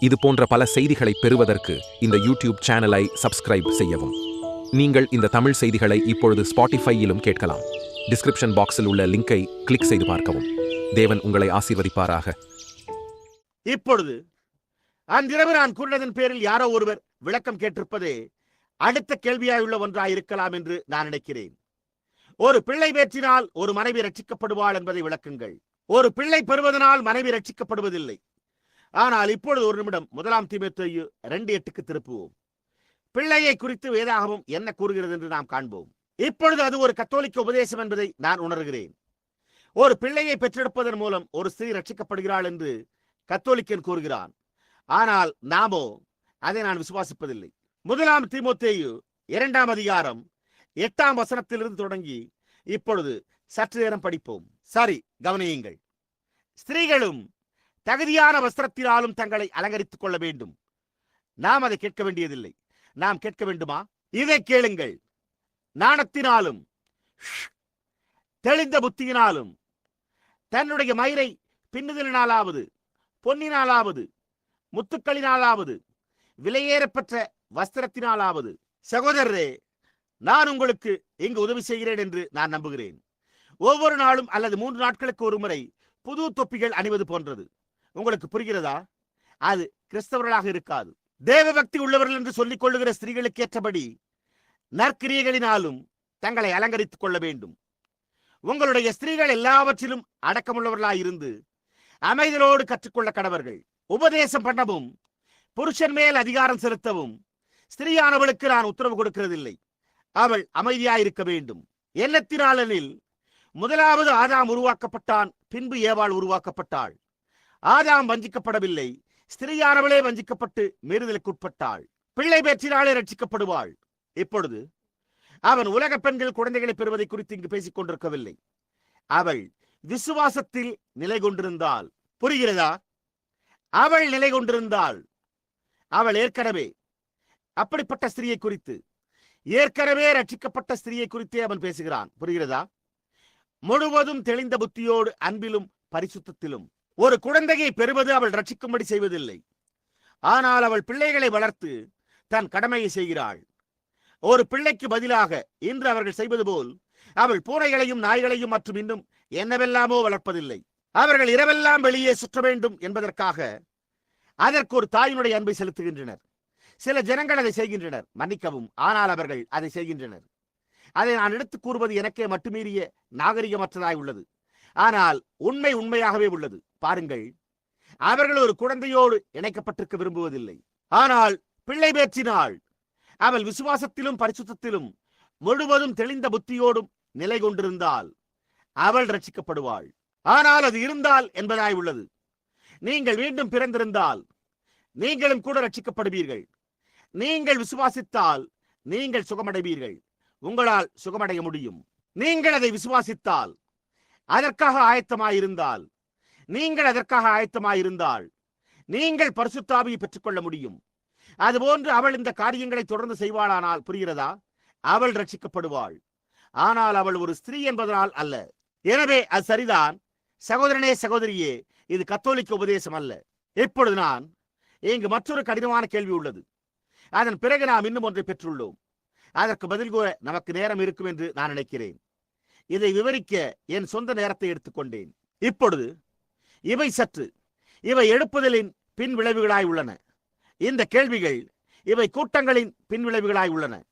இது போன்ற பல செய்திகளை பெறுவதற்கு இந்த யூடியூப் சேனலை சப்ஸ்கிரைப் செய்யவும். நீங்கள் இந்த தமிழ் செய்திகளை இப்பொழுது ஸ்பாட்டிஃபையிலும் கேட்கலாம். டிஸ்கிரிப்ஷன் பாக்ஸில் உள்ள லிங்கை கிளிக் செய்து பார்க்கவும். தேவன் உங்களை ஆசீர்வதிப்பாராக. இப்பொழுது அன்றிரவு நான் கூறினதன் பேரில் யாரோ ஒருவர் விளக்கம் கேட்டிருப்பதே அடுத்த கேள்வியாயுள்ள ஒன்றாயிருக்கலாம் என்று நான் நினைக்கிறேன். ஒரு பிள்ளை வேற்றினால் ஒரு மனைவி ரட்சிக்கப்படுவாள் என்பதை விளக்குங்கள். ஒரு பிள்ளை பெறுவதனால் மனைவி ரட்சிக்கப்படுவதில்லை. ஆனால் இப்பொழுது ஒரு நிமிடம் முதலாம் தீமேத்தேயு ரெண்டு எட்டுக்கு திருப்புவோம். பிள்ளையை குறித்து வேதாகமம் என்ன கூறுகிறது என்று நாம் காண்போம். இப்பொழுது அது ஒரு கத்தோலிக்க உபதேசம் என்பதை நான் உணர்கிறேன். ஒரு பிள்ளையை பெற்றெடுப்பதன் மூலம் ஒரு ஸ்திரீ ரட்சிக்கப்படுகிறாள் என்று கத்தோலிக்கன் கூறுகிறான். ஆனால் நாமோ அதை நான் விசுவாசிப்பதில்லை. முதலாம் தீமோத்தேயு இரண்டாம் அதிகாரம் எட்டாம் வசனத்திலிருந்து தொடங்கி இப்பொழுது சற்று நேரம் படிப்போம். சரி கவனியுங்கள். ஸ்திரீகளும் தகுதியான வஸ்திரத்தினாலும் தங்களை அலங்கரித்துக் கொள்ள வேண்டும். நாம் அதை கேட்க வேண்டியதில்லை. நாம் கேட்க வேண்டுமா? இதை கேளுங்கள். நாணத்தினாலும் தெளிந்த புத்தியினாலும் தன்னுடைய மயிரை பின்னுதலினாலாவது பொன்னினாலாவது முத்துக்களினாலாவது விலையேறப்பெற்ற வஸ்திரத்தினாலாவது சகோதரரே நான் உங்களுக்கு இங்கு உதவி செய்கிறேன் என்று நான் நம்புகிறேன். ஒவ்வொரு நாளும் அல்லது மூன்று நாட்களுக்கு ஒரு முறை புது தொப்பிகள் அணிவது போன்றது. உங்களுக்கு புரிகிறதா? அது கிறிஸ்தவர்களாக இருக்காது. தேவ பக்தி உள்ளவர்கள் என்று சொல்லிக் கொள்ளுகிற ஸ்திரீகளுக்கு ஏற்றபடி நற்கிரியைகளினாலும் தங்களை அலங்கரித்துக் கொள்ள வேண்டும். உங்களுடைய ஸ்திரீகள் எல்லாவற்றிலும் அடக்கமுள்ளவர்களாயிருந்து அமைதலோடு கற்றுக்கொள்ள கடவர்கள். உபதேசம் பண்ணவும் புருஷன் மேல் அதிகாரம் செலுத்தவும் ஸ்திரீயானவளுக்கு நான் உத்தரவு கொடுக்கிறதில்லை. அவள் அமைதியாயிருக்க வேண்டும். எண்ணத்தினாலனில் முதலாவது ஆதாம் உருவாக்கப்பட்டான் பின்பு ஏவாள் உருவாக்கப்பட்டாள். ஆதாம் வஞ்சிக்கப்படவில்லை ஸ்திரீயானவளே வஞ்சிக்கப்பட்டு மீறுதலுக்குட்பட்டாள் பிள்ளை பெற்றினாலே ரட்சிக்கப்படுவாள். இப்பொழுது அவன் உலக பெண்கள் குழந்தைகளை பெறுவதை குறித்து இங்கு பேசிக் கொண்டிருக்கவில்லை. அவள் விசுவாசத்தில் நிலை கொண்டிருந்தாள். புரிகிறதா? அவள் நிலை கொண்டிருந்தாள். அவள் ஏற்கனவே அப்படிப்பட்ட ஸ்திரியை குறித்து ஏற்கனவே ரட்சிக்கப்பட்ட ஸ்திரியை குறித்தே அவன் பேசுகிறான். புரிகிறதா? முழுவதும் தெளிந்த புத்தியோடு அன்பிலும் பரிசுத்தத்திலும். ஒரு குழந்தையை பெறுவது அவள் ரட்சிக்கும்படி செய்வதில்லை. ஆனால் அவள் பிள்ளைகளை வளர்த்து தன் கடமையை செய்கிறாள். ஒரு பிள்ளைக்கு பதிலாக இன்று அவர்கள் செய்வது போல் அவள் பூனைகளையும் நாய்களையும் மற்றும் இன்னும் என்னவெல்லாமோ வளர்ப்பதில்லை. அவர்கள் இரவெல்லாம் வெளியே சுற்ற வேண்டும் என்பதற்காக அதற்கு ஒரு தாயினுடைய அன்பை செலுத்துகின்றனர். சில ஜனங்கள் அதை செய்கின்றனர். மன்னிக்கவும். ஆனால் அவர்கள் அதை செய்கின்றனர். அதை நான் எடுத்துக் கூறுவது எனக்கே மட்டுமீறிய நாகரிகமற்றதாய் உள்ளது. ஆனால் உண்மை உண்மையாகவே உள்ளது. பாருங்கள். அவர்கள் ஒரு குழந்தையோடு இணைக்கப்பட்டிருக்க விரும்புவதில்லை. ஆனால் பிள்ளை பேற்றினாள் அவள் விசுவாசத்திலும் பரிசுத்தத்திலும் முழுவதும் தெளிந்த புத்தியோடும் நிலை கொண்டிருந்தால் அவள் ரட்சிக்கப்படுவாள் ஆனால் அது இருந்தால் என்பதாய் உள்ளது. நீங்கள் மீண்டும் பிறந்திருந்தால் நீங்களும் கூட ரட்சிக்கப்படுவீர்கள் நீங்கள் விசுவாசித்தால் நீங்கள் சுகமடைவீர்கள். உங்களால் சுகமடைய முடியும். நீங்கள் அதை விசுவாசித்தால் அதற்காக ஆயத்தமாயிருந்தால் நீங்கள் அதற்காக ஆயத்தமாயிருந்தால் நீங்கள் பரிசுத்தாவியை பெற்றுக்கொள்ள முடியும். அதுபோன்று அவள் இந்த காரியங்களை தொடர்ந்து செய்வாளானால் புரிகிறதா? அவள் ரட்சிக்கப்படுவாள் ஆனால் அவள் ஒரு ஸ்திரீ என்பதனால் அல்ல. எனவே அது சரிதான். சகோதரனே சகோதரியே இது கத்தோலிக்க உபதேசம் அல்ல. இப்பொழுது நான் இங்கு மற்றொரு கடினமான கேள்வி உள்ளது. அதன் பிறகு நாம் இன்னும் ஒன்றை பெற்றுள்ளோம். அதற்கு பதில் கூற நமக்கு நேரம் இருக்கும் என்று நான் நினைக்கிறேன். இதை விவரிக்க என் சொந்த நேரத்தை எடுத்துக்கொண்டேன். இப்பொழுது இவை சற்று இவை எழுப்புதலின் பின் விளைவுகளாய் உள்ளன. இந்த கேள்விகள் இவை கூட்டங்களின் பின் விளைவுகளாய் உள்ளன.